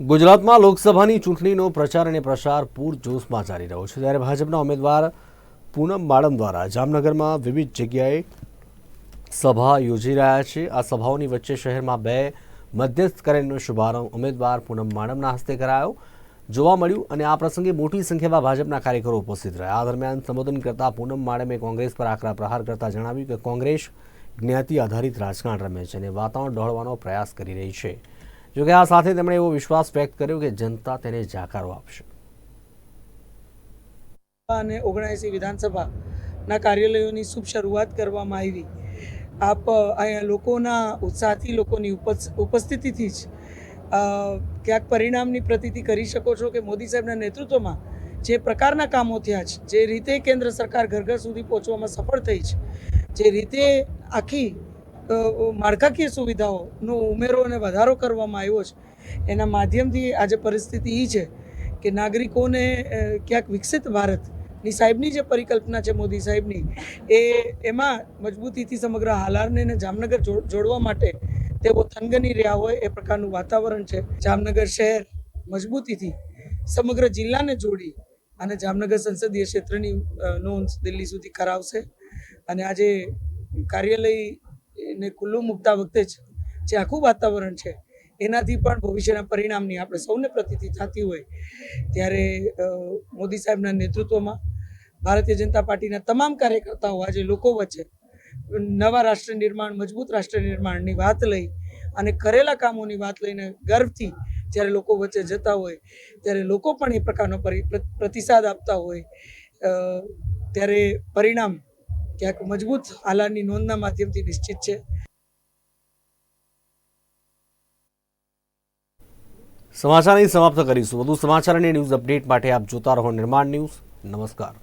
ગુજરાતમાં લોકસભાની ચૂંટણીનો પ્રચાર અને પ્રસાર પૂરજોશમાં ચાલી રહ્યો છે. ત્યારે ભાજપના ઉમેદવાર પૂનમ માડમ દ્વારા જામનગરમાં વિવિધ જગ્યાએ સભા યોજી રહ્યા છે. આ સભાઓની વચ્ચે શહેરમાં બે મધ્યસ્થ કરેલનો શુભારંભ ઉમેદવાર પૂનમ માડમના હસ્તે કરાયો. જોવા મળ્યું અને આ પ્રસંગે મોટી સંખ્યામાં ભાજપના કાર્યકરો ઉપસ્થિત રહ્યા. આ દરમિયાન સંબોધન કરતા પૂનમ માડમે કોંગ્રેસ પર આકરા પ્રહાર કરતા જણાવ્યું કે કોંગ્રેસ જ્ઞાતિ આધારિત રાજકારણ રમે છે અને વાતાવરણ ડહોળવાનો પ્રયાસ કરી રહી છે. જોકે આ સાથે તેમણે એવો વિશ્વાસ વ્યક્ત કર્યો કે જનતા તેને જાકારો આપશે. અને ઓગણસી વિધાનસભાના કાર્યાલયોની શુભ શરૂઆત કરવામાં આવી. આપ અહીંયા લોકોના ઉત્સાહથી લોકોની ઉપસ- ઉપસ્થિતિથી જ ક્યાંક પરિણામની પ્રતીતિ કરી શકો છો કે મોદી સાહેબના નેતૃત્વમાં જે પ્રકારના કામો થયા છે, જે રીતે કેન્દ્ર સરકાર ઘર ઘર સુધી પહોંચવામાં સફળ થઈ છે, જે રીતે આખી માળખાકીય સુવિધાઓનો ઉમેરો અને વધારો કરવામાં આવ્યો છે. એના માધ્યમથી આજે પરિસ્થિતિ એ છે કે નાગરિકોને ક્યાંક વિકસિત ભારતની સાહેબની જે પરિકલ્પના છે મોદી સાહેબની, એ એમાં મજબૂતીથી સમગ્ર હાલારને અને જામનગર જોડવા માટે તેઓ થનગની રહ્યા હોય એ પ્રકારનું વાતાવરણ છે. જામનગર શહેર મજબૂતીથી સમગ્ર જિલ્લાને જોડી અને જામનગર સંસદીય ક્ષેત્રની નોંધ દિલ્હી સુધી કરાવશે. અને આજે કાર્યાલયને ખુલ્લું મૂકતા વખતે જ જે આખું વાતાવરણ છે, એનાથી પણ ભવિષ્યના પરિણામની આપણે સૌને પ્રતિતિ થતી હોય, ત્યારે મોદી સાહેબના નેતૃત્વમાં ભારતીય જનતા પાર્ટીના તમામ કાર્યકર્તાઓ આજે લોકો વચ્ચે નવા રાષ્ટ્ર નિર્માણ, મજબૂત રાષ્ટ્ર નિર્માણની વાત લઈ અને કરેલા કામોની વાત લઈને ગર્વથી જ્યારે લોકો વચ્ચે જતા હોય, ત્યારે લોકો પણ એ પ્રકારનો પ્રતિસાદ આપતા હોય ત્યારે પરિણામ ક્યાંક મજબૂત હાલારની નોંધના માધ્યમથી નિશ્ચિત છે. સમાચારની સમાપ્ત કરીશું. વધુ સમાચાર અને ન્યૂઝ અપડેટ માટે આપ જોતા રહો નિર્માણ ન્યૂઝ. નમસ્કાર.